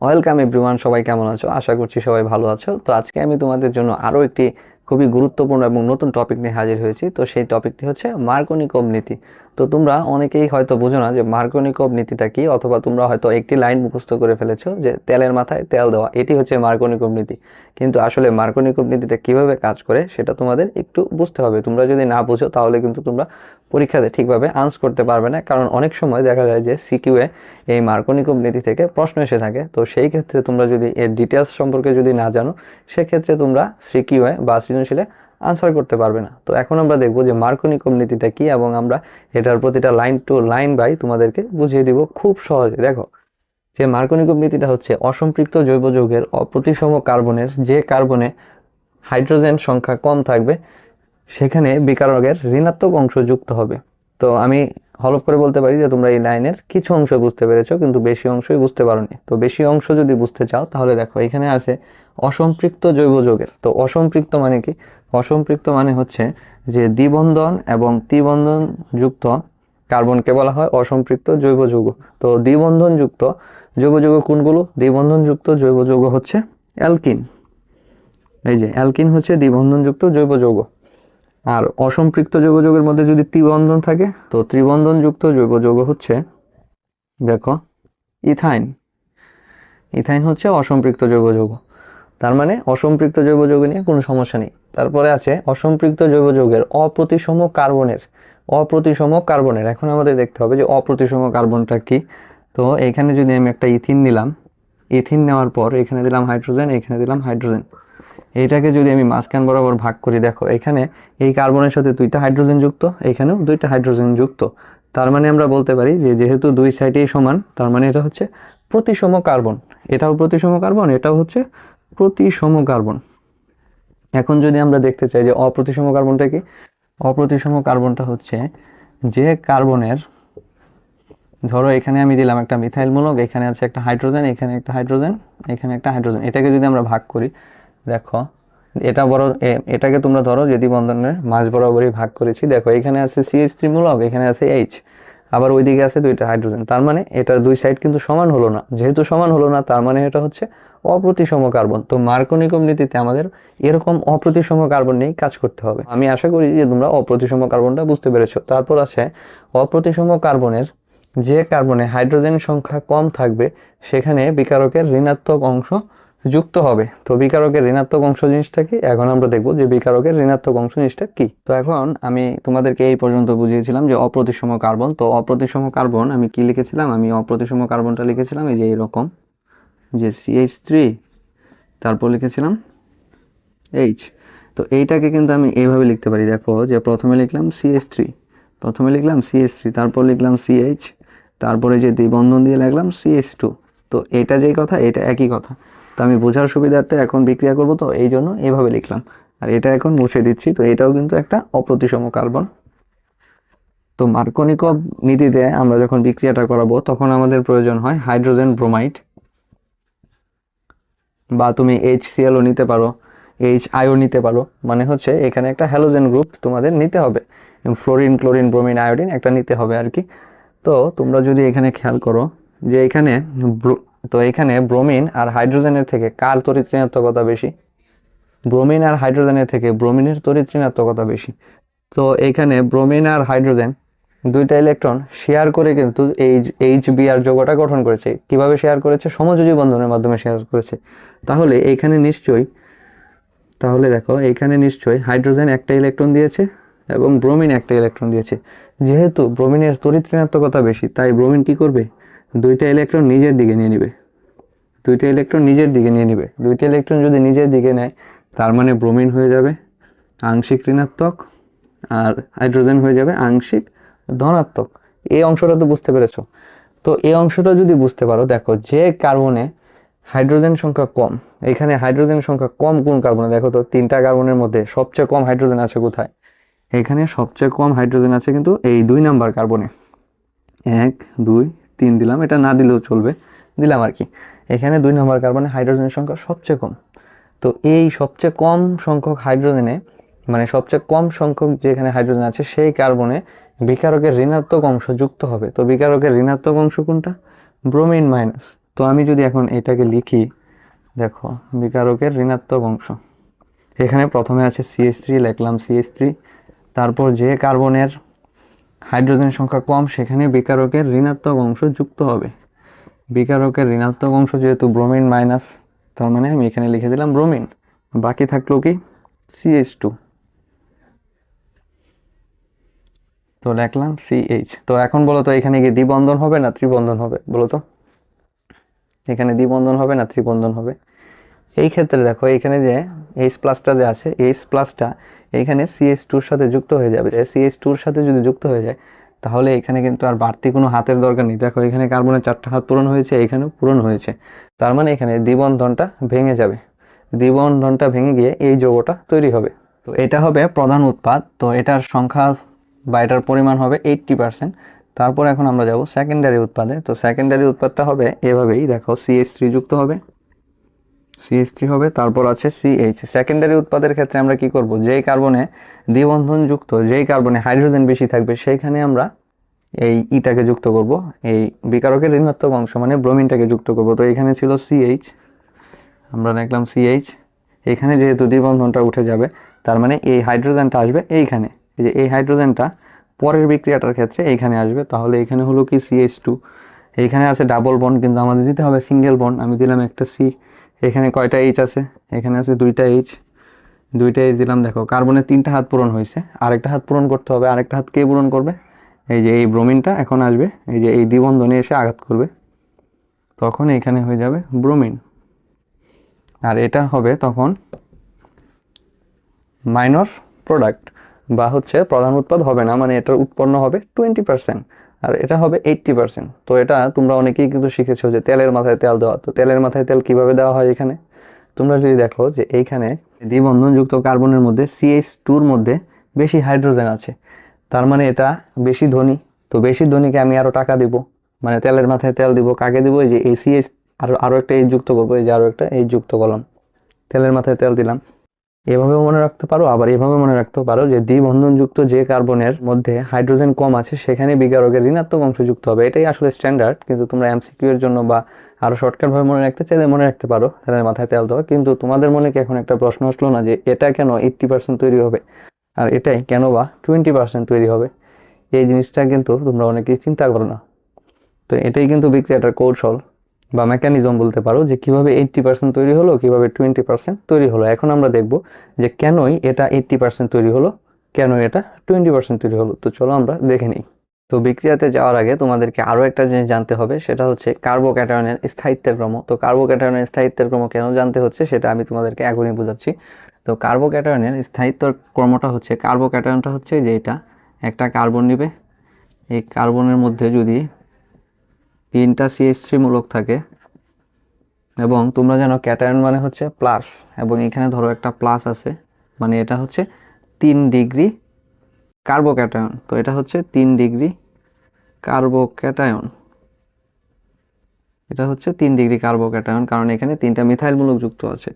Welcome everyone সবাই কেমন আছো? আশা করছি সবাই ভালো আছো। তো আজকে আমি তোমাদের জন্য আরও একটি খুবই গুরুত্বপূর্ণ এবং নতুন টপিক নিয়ে হাজির হয়েছি। তো সেই টপিকটি হচ্ছে মার্কনিকম নীতি তো তোমরা অনেকেই হয়তো বোঝো না যে মার্কনিকব নীতিটা কি, অথবা তোমরা হয়তো একটি লাইন মুখস্থ করে ফেলেছো যে তেলের মাথায় তেল দেওয়া, এটি হচ্ছে মার্কনিকব নীতি। কিন্তু আসলে মার্কনিকব নীতিটা কীভাবে কাজ করে সেটা তোমাদের একটু বুঝতে হবে। তোমরা যদি না বুঝো তাহলে কিন্তু তোমরা পরীক্ষাতে ঠিকভাবে আনস করতে পারবে না। কারণ অনেক সময় দেখা যায় যে সিকিউয়ে এই মার্কনিকব নীতি থেকে প্রশ্ন এসে থাকে। তো সেই ক্ষেত্রে তোমরা যদি এর ডিটেলস সম্পর্কে যদি না জানো, সেক্ষেত্রে তোমরা সিকিউয়ে বা সৃজনশীলে আনসার করতে পারবে না। তো এখন আমরা দেখব যে মার্কনিকম নীতিটা কি এবং আমরা এটার প্রতিটা লাইন টু লাইন বাই তোমাদেরকে বুঝিয়ে দিব খুব সহজে। দেখো, যে মার্কনিকম নীতিটা হচ্ছে অসম্পৃক্ত জৈব যৌগের অপ্রতিসম কার্বনের যে কার্বনে হাইড্রোজেন সংখ্যা কম থাকবে, সেখানে বিকারকের ঋণাত্মক অংশ যুক্ত হবে। তো আমি হলপ করে বলতে পারি যে তোমরা এই লাইনের কিছু অংশ বুঝতে পেরেছ, কিন্তু বেশি অংশই বুঝতে পারোনি। তো বেশি অংশ যদি বুঝতে চাও, তাহলে দেখো, এখানে আছে অসম্পৃক্ত জৈব যৌগের। তো অসম্পৃক্ত মানে কি? অসম্পৃক্ত মানে হচ্ছে যে দ্বিবন্ধন এবং ত্রিবন্ধন যুক্ত কার্বনকে বলা হয় অসম্পৃক্ত জৈব যৌগ তো দ্বিবন্ধন যুক্ত জৈব যৌগ কোনগুলো? দ্বিবন্ধন যুক্ত জৈব যৌগ হচ্ছে অ্যালকিন। এই যে অ্যালকিন হচ্ছে দ্বিবন্ধনযুক্ত জৈব যৌগ আর অসম্পৃক্ত জৈব যৌগের মধ্যে যদি ত্রিবন্ধন থাকে, তো ত্রিবন্ধনযুক্ত জৈব যৌগ হচ্ছে, দেখো, ইথাইন। ইথাইন হচ্ছে অসম্পৃক্ত জৈব যৌগ তার মানে অসম্পৃক্ত জৈব যৌগ নিয়ে কোনো সমস্যা নেই। তারপরে আছে অসম্পৃক্ত জৈব যৌগের অপ্রতিসম কার্বনের অপ্রতিসম কার্বনের। এখন আমাদের দেখতে হবে যে অপ্রতিসম কার্বনটা কি। তো এখানে যদি আমি একটা ইথিন নিলাম ইথিন নেওয়ার পর এখানে দিলাম হাইড্রোজেন, এখানে দিলাম হাইড্রোজেন। এইটাকে যদি আমি মাঝখান বরাবর ভাগ করি, দেখো এখানে এই কার্বনের সাথে দুইটা হাইড্রোজেন যুক্ত, এখানেও দুইটা হাইড্রোজেন যুক্ত। তার মানে আমরা বলতে পারি যে যেহেতু দুই সাইডেই সমান, তার মানে এটা হচ্ছে প্রতিসম কার্বন। এটাও প্রতিসম কার্বন, এটাও হচ্ছে প্রতিসম কার্বন। এখন যদি আমরা দেখতে চাই যে অপ্রতিসম কার্বনটা কি? অপ্রতিসম কার্বনটা হচ্ছে যে কার্বনের, ধরো এখানে আমি দিলাম একটা মিথাইল মূলক এখানে আছে একটা হাইড্রোজেন, এখানে একটা হাইড্রোজেন, এখানে একটা হাইড্রোজেন। এটাকে যদি আমরা ভাগ করি, দেখো, এটা বড় এটাকে তোমরা ধরো যদি বন্ধনের মাঝ বরাবরই ভাগ করেছি। দেখো, এখানে আছে সিএইচ থ্রি মূলক, এখানে আছে এইচ আবার ওইদিকে আছে দুইটা হাইড্রোজেন। তার মানে এটার দুই সাইড কিন্তু সমান হলো না। যেহেতু সমান হলো না, তার মানে এটা হচ্ছে অপ্রতিসম কার্বন। তো মার্কনিকম নীতিতে আমাদের এরকম অপ্রতিসম কার্বন নিয়েই কাজ করতে হবে। আমি আশা করি যে তোমরা অপ্রতিসম কার্বনটা বুঝতে পেরেছ। তারপর আছে অপ্রতিসম কার্বনের যে কার্বনে হাইড্রোজেন সংখ্যা কম থাকবে, সেখানে বিকারকের ঋণাত্মক অংশ যুক্ত হবে। তো বিকারকের ঋণাত্মক অংশ জিনিসটা কি? এখন আমরা দেখব যে বিকারকের ঋণাত্মক অংশ জিনিসটা কি। তো এখন আমি তোমাদেরকে এই পর্যন্ত বুঝিয়েছিলাম যে অপ্রতিসম কার্বন। তো অপ্রতিসম কার্বন আমি কি লিখেছিলাম? আমি অপ্রতিসম কার্বনটা লিখেছিলাম এই যে এইরকম যে সিএইচ থ্রি তারপর লিখেছিলাম এইচ তো এইটাকে কিন্তু আমি এইভাবে লিখতে পারি। দেখো যে প্রথমে লিখলাম সিএইচ থ্রি প্রথমে লিখলাম সিএইচ থ্রি তারপর লিখলাম সিএইচ তারপরে যে দ্বিবন্ধন দিয়ে লিখলাম সিএইচ টু তো এটা যেই কথা, এটা একই কথা। তো আমি বোঝার সুবিধার্থে এখন বিক্রিয়া করব, তো এই জন্য এইভাবে লিখলাম। আর এটা এখন মুছে দিচ্ছি, তো এটাও কিন্তু একটা অপ্রতিসম কার্বন। তো মার্কনিকব নীতিতে আমরা যখন বিক্রিয়াটা করাবো, তখন আমাদের প্রয়োজন হয় হাইড্রোজেন ব্রোমাইড। বা তুমি এইচ সিএলও নিতে পারো এইচ আইও নিতে পারো মানে হচ্ছে এখানে একটা হ্যালোজেন গ্রুপ তোমাদের নিতে হবে। ফ্লোরিন ক্লোরিন ব্রোমিন আয়োডিন একটা নিতে হবে আর কি। তো তোমরা যদি এখানে খেয়াল করো যে এখানে তো এখানে ব্রোমিন আর হাইড্রোজেনের থেকে কার তড়িৎ বেশি? ব্রোমিন আর হাইড্রোজেনের থেকে ব্রোমিনের তড়িৎ বেশি। তো এখানে ব্রোমিন আর হাইড্রোজেন দুইটা ইলেকট্রন শেয়ার করে কিন্তু এই এইচ বি আর যৌগটা গঠন করেছে। কীভাবে শেয়ার করেছে? সমযোজী বন্ধনের মাধ্যমে শেয়ার করেছে। তাহলে এইখানে নিশ্চয়ই, তাহলে দেখো এইখানে নিশ্চয়ই হাইড্রোজেন একটা ইলেকট্রন দিয়েছে এবং ব্রোমিন একটা ইলেকট্রন দিয়েছে। যেহেতু ব্রোমিনের তড়িৎ বেশি, তাই ব্রোমিন কি করবে? দুইটা ইলেকট্রন নিজের দিকে নিয়ে নেবে। দুইটা ইলেকট্রন নিজের দিকে নিয়ে নেবে। দুইটা ইলেকট্রন যদি নিজের দিকে নেয়, তার মানে ব্রোমিন হয়ে যাবে আংশিক ঋণাত্মক আর হাইড্রোজেন হয়ে যাবে আংশিক ধনাত্মক। এই অংশটা তো বুঝতে পেরেছ। তো এই অংশটা যদি বুঝতে পারো, দেখো যে কার্বনে হাইড্রোজেন সংখ্যা কম, এখানে হাইড্রোজেন সংখ্যা কম কোন কার্বনে দেখো তো, তিনটা কার্বনের মধ্যে সবচেয়ে কম হাইড্রোজেন আছে কোথায়? এখানে সবচেয়ে কম হাইড্রোজেন আছে কিন্তু এই দুই নাম্বার কার্বনে এক, দুই তিন দিলাম, এটা না দিলেও চলবে। দিলাম আর কি। এখানে দুই নম্বর কার্বনে হাইড্রোজেনের সংখ্যা সবচেয়ে কম। তো এই সবচেয়ে কম সংখ্যক হাইড্রোজেনে মানে সবচেয়ে কম সংখ্যক যেখানে হাইড্রোজেন আছে, সেই কার্বনে বিকারকের ঋণাত্মক অংশ যুক্ত হবে। তো বিকারকের ঋণাত্মক অংশ কোনটা? Bromine minus. তো আমি যদি এখন এটাকে লিখি, দেখো, বিকারকের ঋণাত্মক অংশ। এখানে প্রথমে আছে সিএস থ্রি লিখলাম সিএস থ্রি তারপর যে কার্বনের হাইড্রোজেন সংখ্যা কম, সেখানে বিকারকের ঋণাত্মক অংশ যুক্ত হবে। বিকারকের ঋণাত্মক অংশ যেহেতু ব্রোমিন মাইনাস, তার মানে আমি এখানে লিখে দিলাম ব্রোমিন। বাকি থাকল কি? সিএইচ টু তো লিখলাম সিএইচ তো এখন বলো তো, এখানে কি দ্বিবন্ধন হবে না ত্রিবন্ধন হবে? বলো তো। এখানে দ্বিবন্ধন হবে না ত্রিবন্ধন হবে? এই ক্ষেত্রে দেখো এখানে যে এইচ প্লাসটা যে আছে এইচ প্লাসটা এইখানে সিএস টুর সাথে যুক্ত হয়ে যাবে। সিএস টুর সাথে যদি যুক্ত হয়ে যায়, তাহলে এখানে কিন্তু আর বাড়তি কোনো হাতের দরকার নেই। দেখো, এখানে কার্বনের চারটা হাত পূরণ হয়েছে এখানেও পূরণ হয়েছে। তার মানে এখানে দ্বিবন্ধনটা ভেঙে যাবে। দ্বিবন্ধনটা ভেঙে গিয়ে এই যৌগটা তৈরি হবে। তো এটা হবে প্রধান উৎপাদ। তো এটার সংখ্যা বা এটার পরিমাণ হবে এইট্টি পার্সেন্ট তারপর এখন আমরা যাব সেকেন্ডারি উৎপাদে। তো সেকেন্ডারি উৎপাদটা হবে এভাবেই। দেখো সিএস থ্রি যুক্ত হবে। সিএস থ্রি হবে, তারপর আছে সিএইচ সেকেন্ডারি উৎপাদের ক্ষেত্রে আমরা কি করব? যেই কার্বনে দ্বিবন্ধন যুক্ত যেই কার্বনে হাইড্রোজেন বেশি থাকবে, সেইখানে আমরা এই ইটাকে যুক্ত করব। এই বিকারকের ঋণাত্মক অংশ মানে ব্রোমিনটাকে যুক্ত করব। তো এখানে ছিল সিএইচ আমরা লিখলাম সিএইচ এখানে যেহেতু দ্বিবন্ধনটা উঠে যাবে, তার মানে এই হাইড্রোজেনটা আসবে এইখানে। এই যে এই হাইড্রোজেনটা পরের বিক্রিয়াটার ক্ষেত্রে এইখানে আসবে। তাহলে এখানে হলো কি সিএইচ টু এইখানে আছে ডাবল বন্ড কিন্তু আমাদের দিতে হবে সিঙ্গেল বন্ড আমি দিলাম একটা সি এখানে কয়টা এইচ আছে? এখানে আছে দুইটা এইচ দুইটা এইচ দিলাম, দেখো, কার্বনের তিনটা হাত পূরণ হয়েছে। আরেকটা হাত পূরণ করতে হবে। আরেকটা হাত কে পূরণ করবে? এই যে এই ব্রোমিনটা এখন আসবে। এই যে এই দ্বিবন্ধনে এসে আঘাত করবে। তখন এখানে হয়ে যাবে ব্রোমিন। আর এটা হবে তখন মাইনর প্রোডাক্ট বা হচ্ছে প্রধান উৎপাদ হবে না মানে এটার উৎপন্ন হবে টোয়েন্টি পার্সেন্ট আর এটা হবে এইট্টি পার্সেন্ট তো এটা তোমরা অনেকেই কিন্তু শিখেছো যে তেলের মাথায় তেল দেওয়া। তো তেলের মাথায় তেল কীভাবে দেওয়া হয় এখানে? তোমরা যদি দেখো যে এইখানে দ্বিবন্ধনযুক্ত কার্বনের মধ্যে সিএইচ টুর মধ্যে বেশি হাইড্রোজেন আছে। তার মানে এটা বেশি ধনী। তো বেশি ধনীকে আমি আরও টাকা দিব। মানে তেলের মাথায় তেল দিব। কাকে দিব? এই যে এই সিএইচ আরও আরও একটা এই যুক্ত করব। এই যে আরও একটা এই যুক্ত করলাম তেলের মাথায় তেল দিলাম। এভাবেও মনে রাখতে পারো, আবার এভাবে মনে রাখতে পারো যে দ্বিবন্ধনযুক্ত যে কার্বনের মধ্যে হাইড্রোজেন কম আছে, সেখানে বিকারকের ঋণাত্মক অংশ যুক্ত হবে। এটাই আসলে স্ট্যান্ডার্ড কিন্তু তোমরা এমসিকিউ এর জন্য বা আরও শর্টকাট ভাবে মনে রাখতে চাইলে মনে রাখতে পারো, তাদের মাথায় তেল দেওয়া কিন্তু তোমাদের মনে কি এখন একটা প্রশ্ন আসলো না যে এটা কেন এইট্টি পার্সেন্ট তৈরি হবে? আর এটাই কেন বা টোয়েন্টি পার্সেন্ট তৈরি হবে? এই জিনিসটা কিন্তু তোমরা অনেকেই চিন্তা করো না। তো এটাই কিন্তু বিক্রিয়াটার কৌশল। বা মেকানিজম বলতে পারো যে কীভাবে এইট্টি পার্সেন্ট তৈরি হলো, কীভাবে টোয়েন্টি পার্সেন্ট তৈরি হলো। এখন আমরা দেখব যে কেনই এটা এইট্টি পার্সেন্ট তৈরি হলো কেন এটা টোয়েন্টি পার্সেন্ট তৈরি হলো। তো চলো আমরা দেখে নিই। তো বিক্রিয়াতে যাওয়ার আগে তোমাদেরকে আরও একটা জিনিস জানতে হবে, সেটা হচ্ছে কার্বোক্যাটায়নের স্থায়িত্বের ক্রম। তো কার্বোক্যাটায়নের স্থায়িত্বের ক্রম কেন জানতে হচ্ছে, সেটা আমি তোমাদেরকে এখনই বোঝাচ্ছি। তো কার্বোক্যাটায়নের স্থায়িত্বর ক্রমটা হচ্ছে কার্বোক্যাটায়নটা হচ্ছে যে এটা একটা কার্বন নিবে। এই কার্বনের মধ্যে যদি তিনটা সিএস থ্রি মূলক থাকে এবং তোমরা জানো ক্যাটায়ন মানে হচ্ছে প্লাস এবং এখানে ধরো একটা প্লাস আছে মানে এটা হচ্ছে তিন ডিগ্রি কার্বো ক্যাটায়ন তো এটা হচ্ছে তিন ডিগ্রি কার্বো ক্যাটায়ন এটা হচ্ছে তিন ডিগ্রি কার্বো ক্যাটায়ন কারণ এখানে তিনটা মিথাইল মূলক যুক্ত আছে।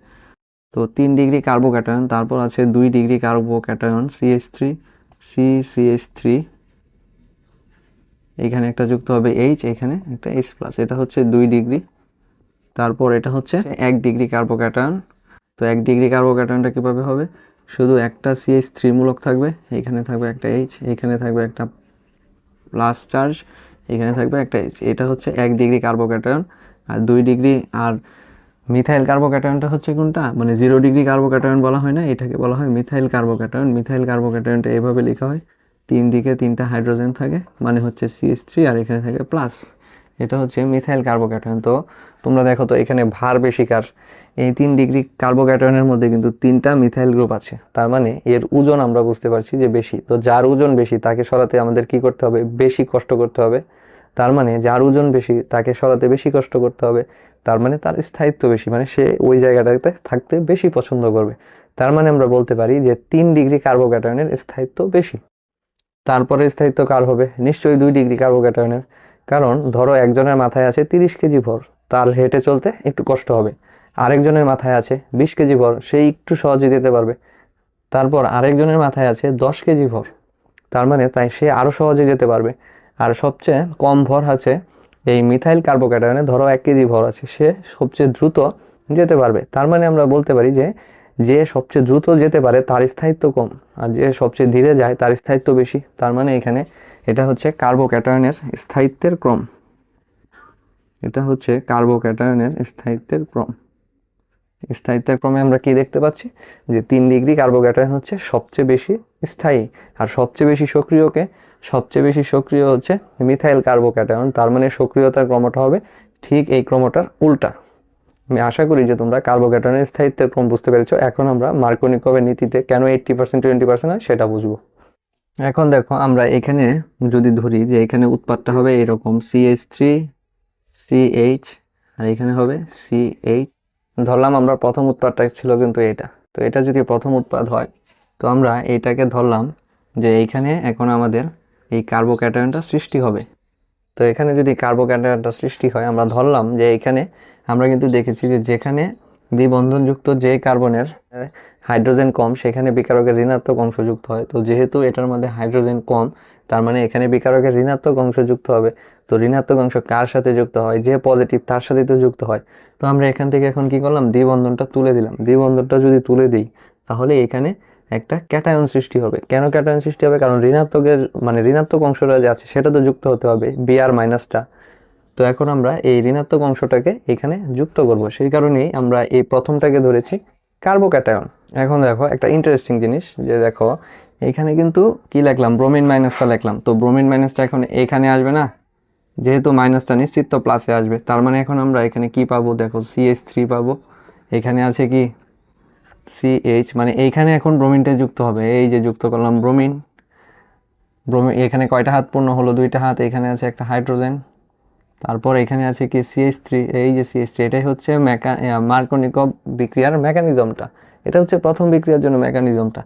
তো তিন ডিগ্রি কার্বো ক্যাটায়ন তারপর আছে দুই degree carbocation CS three C CS three এখানে একটা যুক্ত হবে এইচ এখানে একটা এইচ প্লাস এটা হচ্ছে দুই ডিগ্রি। তারপর এটা হচ্ছে এক ডিগ্রি কার্বোক্যাটায়ন তো এক ডিগ্রি কার্বোক্যাটায়নটা কীভাবে হবে? শুধু একটা সিএইচ থ্রি মূলক থাকবে, এখানে থাকবে একটা এইচ এখানে থাকবে একটা প্লাস চার্জ এখানে থাকবে একটা এইচ এটা হচ্ছে এক ডিগ্রি কার্বোক্যাটায়ন আর দুই ডিগ্রি আর মিথাইল কার্বোক্যাটায়নটা হচ্ছে কোনটা? মানে জিরো ডিগ্রি কার্বোক্যাটায়ন বলা হয় না, এটাকে বলা হয় মিথাইল কার্বোক্যাটায়ন মিথাইল কার্বোক্যাটায়নটা এইভাবে লেখা হয়। তিন দিকে তিনটা হাইড্রোজেন থাকে মানে হচ্ছে সিএস থ্রি আর এখানে থাকে প্লাস এটা হচ্ছে মিথাইল কার্বোক্যাটায়ন তো তোমরা দেখো তো এখানে ভার বেশি কার? এই তিন ডিগ্রি কার্বোক্যাটায়নের মধ্যে কিন্তু তিনটা মিথাইল গ্রুপ আছে। তার মানে এর ওজন আমরা বুঝতে পারছি যে বেশি। তো যার ওজন বেশি তাকে সরাতে আমাদের কি করতে হবে? বেশি কষ্ট করতে হবে। তার মানে যার ওজন বেশি তাকে সরাতে বেশি কষ্ট করতে হবে। তার মানে তার স্থায়িত্ব বেশি মানে সে ওই জায়গাটাতে থাকতে বেশি পছন্দ করবে। তার মানে আমরা বলতে পারি যে তিন ডিগ্রি কার্বোক্যাটায়নের স্থায়িত্ব বেশি। তারপরে স্থায়িত্ব কার হবে। নিশ্চয়ই দুই ডিগ্রি কার্বোক্যাটায়নের কারণ ধরো একজনের মাথায় আছে তিরিশ কেজি ভর, তার হেঁটে চলতে একটু কষ্ট হবে। আরেকজনের মাথায় আছে বিশ কেজি ভর সে একটু সহজে যেতে পারবে। তারপর আরেকজনের মাথায় আছে দশ কেজি ভর, তার মানে তাই সে আরও সহজে যেতে পারবে। আর সবচেয়ে কম ভর আছে এই মিথাইল কার্বোক্যাটায়নে ধরো এক কেজি ভর আছে, সে সবচেয়ে দ্রুত যেতে পারবে। তার মানে আমরা বলতে পারি যে যে সবচেয়ে দ্রুত যেতে পারে তার স্থায়িত্ব কম, আর যে সবচেয়ে ধীরে যায় তার স্থায়িত্ব বেশি। তার মানে এখানে এটা হচ্ছে কার্বোক্যাটায়নের স্থায়িত্বের ক্রম। এটা হচ্ছে কার্বোক্যাটায়নের স্থায়িত্বের ক্রম। স্থায়িত্বের ক্রমে আমরা কি দেখতে পাচ্ছি? যে তিন ডিগ্রি কার্বোক্যাটায়ন হচ্ছে সবচেয়ে বেশি স্থায়ী, আর সবচেয়ে বেশি সক্রিয়কে সবচেয়ে বেশি সক্রিয় হচ্ছে মিথাইল কার্বোক্যাটায়ন তার মানে সক্রিয়তার ক্রমটা হবে ঠিক এই ক্রমটার উল্টা। আমি আশা করি যে তোমরা কার্বোক্যাটায়নের স্থায়িত্বের ক্রম বুঝতে পেরেছ। এখন আমরা মার্কোনিকভের নীতিতে কেন এইট্টি পার্সেন্ট টোয়েন্টি পার্সেন্ট হয় সেটা বুঝব। এখন দেখো, আমরা এখানে যদি ধরি যে এখানে উৎপাদটা হবে এরকম সিএইচ থ্রি সিএইচ আর এখানে হবে সিএইচ ধরলাম আমরা প্রথম উৎপাদটা ছিল কিন্তু এটা। তো এটা যদি প্রথম উৎপাদ হয়, তো আমরা এইটাকে ধরলাম যে এইখানে এখন আমাদের এই কার্বোক্যাটায়নটা সৃষ্টি হবে। তো এখানে যদি কার্বোক্যাটায়নটা সৃষ্টি হয়, আমরা ধরলাম যে এখানে আমরা কিন্তু দেখেছি যে যেখানে দ্বিবন্ধনযুক্ত যে কার্বনের হাইড্রোজেন কম, সেখানে বিকারকের ঋণাত্মক অংশ যুক্ত হয়। তো যেহেতু এটার মধ্যে হাইড্রোজেন কম, তার মানে এখানে বিকারকের ঋণাত্মক অংশ যুক্ত হবে। তো ঋণাত্মক অংশ কার সাথে যুক্ত হয়? যে পজিটিভ তার সাথে তো যুক্ত হয়। তো আমরা এখান থেকে এখন কি করলাম? দ্বিবন্ধনটা তুলে দিলাম। দ্বিবন্ধনটা যদি তুলে দিই, তাহলে এখানে একটা ক্যাটায়ন সৃষ্টি হবে। কেন ক্যাটায়ন সৃষ্টি হবে? কারণ ঋণাত্মকের মানে ঋণাত্মক অংশটা যে আছে, সেটা তো যুক্ত হতে হবে। বিআর মাইনাসটা তো এখন আমরা এই ঋণাত্মক অংশটাকে এখানে যুক্ত করব। সেই কারণেই আমরা এই প্রথমটাকে ধরেছি কার্বোক্যাটায়ন। এখন দেখো একটা ইন্টারেস্টিং জিনিস যে দেখো, এখানে কিন্তু কি লিখলাম? ব্রোমিন মাইনাসটা লিখলাম। তো ব্রোমিন মাইনাসটা এখন এখানে আসবে না? যেহেতু মাইনাসটা নিশ্চিত তো প্লাসে আসবে। তার মানে এখন আমরা এখানে কি পাবো? দেখো সিএইচ থ্রি পাবো। এখানে আছে কি? সিএইচ মানে এইখানে এখন ব্রোমিনটা যুক্ত হবে। এই যে যুক্ত করলাম ব্রোমিন ব্রোমিন এখানে কয়টা হাত? পূর্ণ হলো দুইটা হাত। এখানে আছে একটা হাইড্রোজেন তারপর এখানে আছে কি সিএইচ থ্রি এই যে সিএইচ থ্রি এটাই হচ্ছে মেকা মার্কনিকভ বিক্রিয়ার মেকানিজমটা এটা হচ্ছে প্রথম বিক্রিয়ার জন্য মেকানিজমটা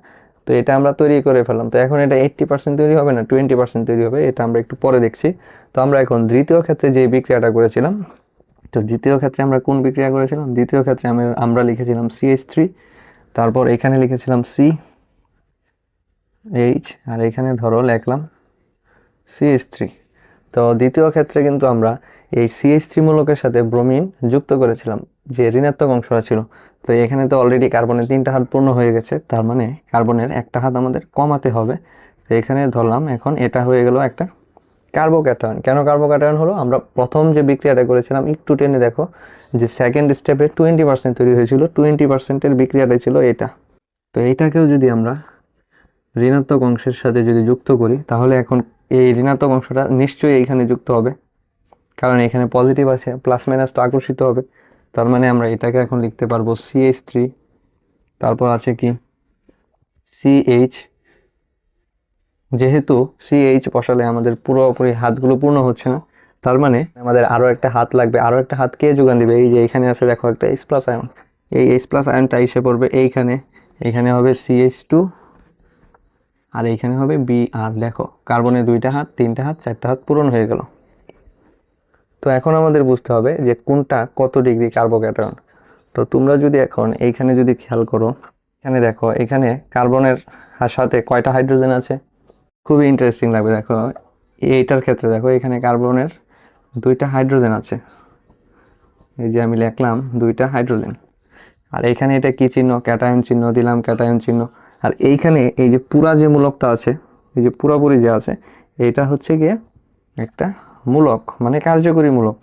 তো এটা আমরা তৈরি করে ফেললাম। তো এখন এটা এইট্টি পার্সেন্ট তৈরি হবে না টোয়েন্টি পার্সেন্ট তৈরি হবে, এটা আমরা একটু পরে দেখছি। তো আমরা এখন দ্বিতীয় ক্ষেত্রে যে বিক্রিয়াটা করেছিলাম, তো দ্বিতীয় ক্ষেত্রে আমরা কোন বিক্রিয়া করেছিলাম? দ্বিতীয় ক্ষেত্রে আমি, আমরা লিখেছিলাম সিএইচ থ্রি তারপর এখানে লিখেছিলাম সি এইচ আর এখানে ধরো লিখলাম সিএইচ থ্রি তো দ্বিতীয় ক্ষেত্রে কিন্তু আমরা এই সিএইচ থ্রি মূলকের সাথে ব্রোমিন যুক্ত করেছিলাম, যে ঋণাত্মক অংশটা ছিল। তো এখানে তো অলরেডি কার্বনের তিনটা হাত পূর্ণ হয়ে গেছে, তার মানে কার্বনের একটা হাত আমাদের কমাতে হবে। তো এখানে ধরলাম, এখন এটা হয়ে গেল একটা কার্বোক্যাটায়ন কেন কার্বো কার্বোক্যাটায়ন হলো? আমরা প্রথম যে বিক্রিয়াটা করেছিলাম, একটু টেনে দেখো, যে সেকেন্ড স্টেপে টোয়েন্টি পার্সেন্ট তৈরি হয়েছিল টোয়েন্টি পার্সেন্টের বিক্রিয়াটা ছিল এটা। তো এইটাকেও যদি আমরা ঋণাত্মক অংশের সাথে যদি যুক্ত করি, তাহলে এখন এই ঋণাত্মক অংশটা নিশ্চয়ই এইখানে যুক্ত হবে। কারণ এখানে পজিটিভ আছে প্লাস মাইনাস তো আকর্ষিত হবে। তার মানে আমরা এটাকে এখন লিখতে পারব সিএইচ থ্রি তারপর আছে কি? সিএইচ যেহেতু সিএইচ বসালে আমাদের পুরোপুরি হাতগুলো পূর্ণ হচ্ছে না, তার মানে আমাদের আরও একটা হাত লাগবে। আরও একটা হাত কে যোগান দিবে? এই যে এখানে আছে, দেখো একটা এইচ প্লাস আয়ন এই এইচ প্লাস আয়নটা এসে পড়বে এইখানে। এইখানে হবে সিএইচ টু আর এইখানে হবে বি আর দেখো কার্বনের দুইটা হাত, তিনটা হাত, চারটা হাত পূরণ হয়ে গেল। তো এখন আমাদের বুঝতে হবে যে কোনটা কত ডিগ্রি কার্বোক্যাটায়ন তো তোমরা যদি এখন এইখানে যদি খেয়াল করো, এখানে দেখো, এখানে কার্বনের সাথে কয়টা হাইড্রোজেন আছে? খুবই ইন্টারেস্টিং লাগবে, দেখো। এইটার ক্ষেত্রে দেখো, এখানে কার্বনের দুইটা হাইড্রোজেন আছে। এই যে আমি লিখলাম দুইটা হাইড্রোজেন আর এইখানে এটা কি চিহ্ন? ক্যাটায়ন চিহ্ন, দিলাম ক্যাটায়ন চিহ্ন। আর এইখানে এই যে পুরা যে মূলকটা আছে, এই যে পুরাপুরি যে আছে, এটা হচ্ছে গিয়ে একটা মূলক মানে কার্যকরী মূলক।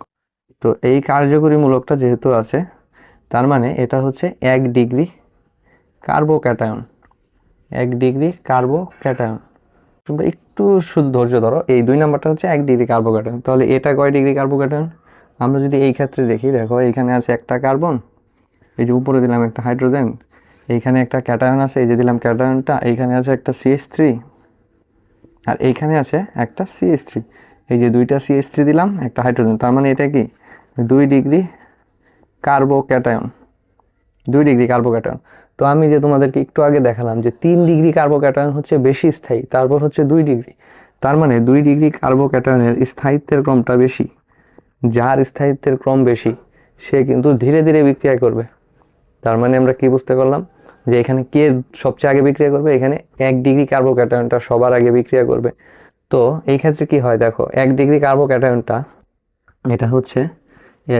তো এই কার্যকরী মূলকটা যেহেতু আছে, তার মানে এটা হচ্ছে এক ডিগ্রি কার্বো ক্যাটায়ন এক ডিগ্রি কার্বো ক্যাটায়ন তোমরা একটু শুধু ধৈর্য ধরো, এই দুই নাম্বারটা হচ্ছে এক ডিগ্রি কার্বোক্যাটায়ন। তাহলে এটা কয় ডিগ্রি কার্বোক্যাটায়ন? আমরা যদি এই ক্ষেত্রে দেখি, দেখো, এইখানে আছে একটা কার্বন, এই যে উপরে দিলাম একটা হাইড্রোজেন এইখানে একটা ক্যাটায়ন আছে, এই যে দিলাম ক্যাটায়নটা, এইখানে আছে একটা সিএস থ্রি আর এইখানে আছে একটা সিএস থ্রি এই যে দুইটা সিএস থ্রি দিলাম, একটা হাইড্রোজেন তার মানে এটা কি? দুই ডিগ্রি কার্বো ক্যাটায়ন দুই ডিগ্রি কার্বো ক্যাটায়ন তো আমি যে তোমাদেরকে একটু আগে দেখালাম যে তিন ডিগ্রি কার্বো ক্যাটায়ন হচ্ছে বেশি স্থায়ী, তারপর হচ্ছে দুই ডিগ্রি। তার মানে দুই ডিগ্রি কার্বো ক্যাটায়নের স্থায়িত্বের ক্রমটা বেশি। যার স্থায়িত্বের ক্রম বেশি, সে কিন্তু ধীরে ধীরে বিক্রিয়া করবে। তার মানে আমরা কি বুঝতে পারলাম? যে এখানে কে সবচেয়ে আগে বিক্রিয়া করবে? এখানে এক ডিগ্রি কার্বোক্যাটায়নটা সবার আগে বিক্রিয়া করবে। তো এই ক্ষেত্রে কি হয়? দেখো, এক ডিগ্রি কার্বোক্যাটায়নটা এটা হচ্ছে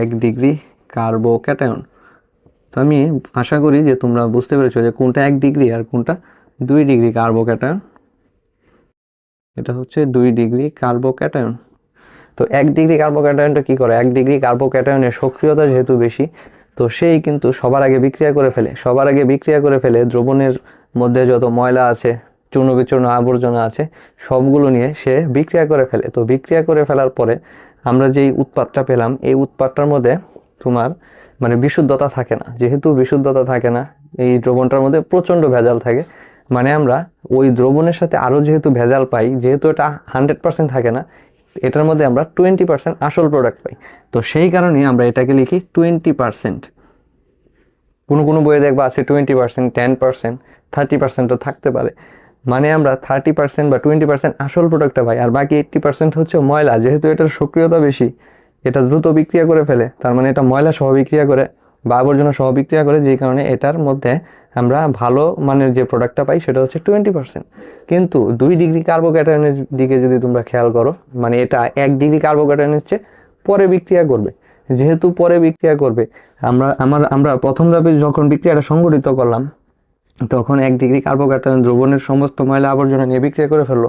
এক ডিগ্রি কার্বোক্যাটায়ন তো আমি আশা করি যে তোমরা বুঝতে পেরেছ যে কোনটা এক ডিগ্রি আর কোনটা দুই ডিগ্রি কার্বোক্যাটায়ন এটা হচ্ছে দুই ডিগ্রি কার্বোক্যাটায়ন তো এক ডিগ্রি কার্বোক্যাটায়নটা কী করে? এক ডিগ্রি কার্বোক্যাটায়নের সক্রিয়তা যেহেতু বেশি তো সেই কিন্তু সবার আগে বিক্রিয়া করে ফেলে। সবার আগে বিক্রিয়া করে ফেলে দ্রবণের মধ্যে যত ময়লা আছে, চূর্ণ বিচূর্ণ আবর্জনা আছে, সবগুলো নিয়ে সে বিক্রিয়া করে ফেলে। তো বিক্রিয়া করে ফেলার পরে আমরা যেই উৎপাতটা পেলাম, এই উৎপাতটার মধ্যে তোমার মানে বিশুদ্ধতা থাকে না। যেহেতু বিশুদ্ধতা থাকে না, এই দ্রবণটার মধ্যে প্রচণ্ড ভেজাল থাকে। মানে আমরা ওই দ্রবণের সাথে আরও যেহেতু ভেজাল পাই, যেহেতু এটা হান্ড্রেড পার্সেন্ট থাকে না এটার মধ্যে আমরা টোয়েন্টি পার্সেন্ট আসল প্রোডাক্ট পাই। তো সেই কারণে আমরা এটাকে লিখি টোয়েন্টি পার্সেন্ট কোনো কোনো বইয়ে দেখবা আছে twenty percent ten percent thirty পার্সেন্টও থাকতে পারে। মানে আমরা থার্টি পার্সেন্ট বা টোয়েন্টি পার্সেন্ট আসল প্রোডাক্টটা পাই, আর বাকি এইট্টি পার্সেন্ট হচ্ছে ময়লা। যেহেতু এটার সক্রিয়তা বেশি, এটা দ্রুত বিক্রিয়া করে ফেলে, তার মানে এটা ময়লা সহ বিক্রিয়া করে। বা আবর্জনা সহ বিক্রিয়া করে, যেই কারণে এটার মধ্যে আমরা ভালো মানের যে প্রোডাক্টটা পাই, সেটা হচ্ছে টোয়েন্টি পার্সেন্ট কিন্তু দুই ডিগ্রি কার্বোক্যাটায়নের দিকে যদি তোমরা খেয়াল করো মানে এটা এক ডিগ্রি কার্বোক্যাটায়নের চেয়ে পরে বিক্রিয়া করবে। যেহেতু পরে বিক্রিয়া করবে, আমরা, আমার, আমরা প্রথম ধাপে যখন বিক্রিয়াটা সংগঠিত করলাম, তখন এক ডিগ্রি কার্বোক্যাটায়ন দ্রবণের সমস্ত ময়লা আবর্জনা নিয়ে বিক্রিয়া করে ফেলল।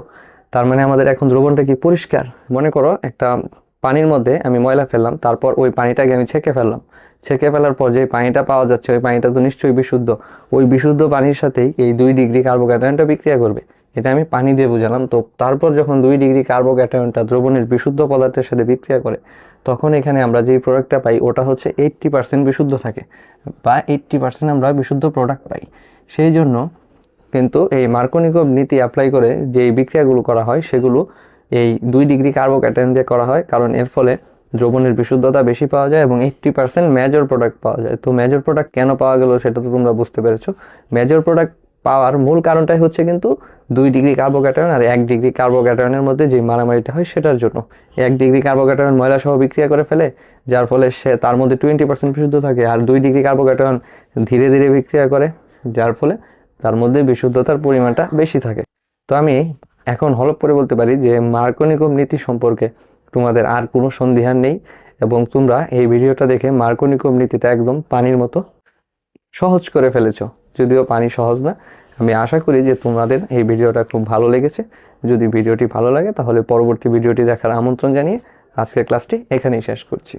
তার মানে আমাদের এখন দ্রবণটা কি পরিষ্কার? মনে করো একটা পানির মধ্যে আমি ময়লা ফেললাম, তারপর ওই পানিটাকে আমি ছেঁকে ফেললাম। ছেঁকে ফেলার পর যে পানিটা পাওয়া যাচ্ছে, ওই পানিটা তো নিশ্চয়ই বিশুদ্ধ। ওই বিশুদ্ধ পানির সাথেই এই দুই ডিগ্রি কার্বোক্যাটায়নটা বিক্রিয়া করবে। এটা আমি পানি দিয়ে বুঝালাম। তো তারপর যখন দুই ডিগ্রি কার্বোক্যাটায়নটা দ্রবণের বিশুদ্ধ পদার্থের সাথে বিক্রিয়া করে, তখন এখানে আমরা যেই প্রোডাক্টটা পাই, ওটা হচ্ছে এইট্টি পার্সেন্ট বিশুদ্ধ থাকে বা এইট্টি পার্সেন্ট আমরা বিশুদ্ধ প্রোডাক্ট পাই। সেই জন্য কিন্তু এই মার্কোনিকভ নীতি অ্যাপ্লাই করে যে বিক্রিয়াগুলো করা হয়, সেগুলো এই দুই ডিগ্রি কার্বোক্যাটায়ন দিয়ে করা হয়, কারণ এর ফলে দ্রবণের বিশুদ্ধতা বেশি পাওয়া যায় এবং এইট্টি পার্সেন্ট মেজর প্রোডাক্ট পাওয়া যায়। তো মেজর প্রোডাক্ট কেন পাওয়া গেল সেটা তো তোমরা বুঝতে পেরেছ। মেজর প্রোডাক্ট পাওয়ার মূল কারণটাই হচ্ছে কিন্তু দুই ডিগ্রি কার্বোক্যাটায়ন আর এক ডিগ্রি কার্বোক্যাটায়নের মধ্যে যে মারামারিটা হয় সেটার জন্য। এক ডিগ্রি কার্বোক্যাটায়ন ময়লা সহ বিক্রিয়া করে ফেলে, যার ফলে সে তার মধ্যে টোয়েন্টি পার্সেন্ট বিশুদ্ধ থাকে আর দুই ডিগ্রি কার্বোক্যাটায়ন ধীরে ধীরে বিক্রিয়া করে, যার ফলে তার মধ্যে বিশুদ্ধতার পরিমাণটা বেশি থাকে। তো আমি এখন হলপ করে বলতে পারি যে মার্কনিকম নীতি সম্পর্কে তোমাদের আর কোনো সন্দেহান নেই এবং তোমরা এই ভিডিওটা দেখে মার্কনিকম নীতিটা একদম পানির মতো সহজ করে ফেলেছো। যদিও পানি সহজ না, আমি আশা করি যে তোমাদের এই ভিডিওটা খুব ভালো লেগেছে। যদি ভিডিওটি ভালো লাগে তাহলে পরবর্তী ভিডিওটি দেখার আমন্ত্রণ জানিয়ে আজকের ক্লাসটি এখানেই শেষ করছি।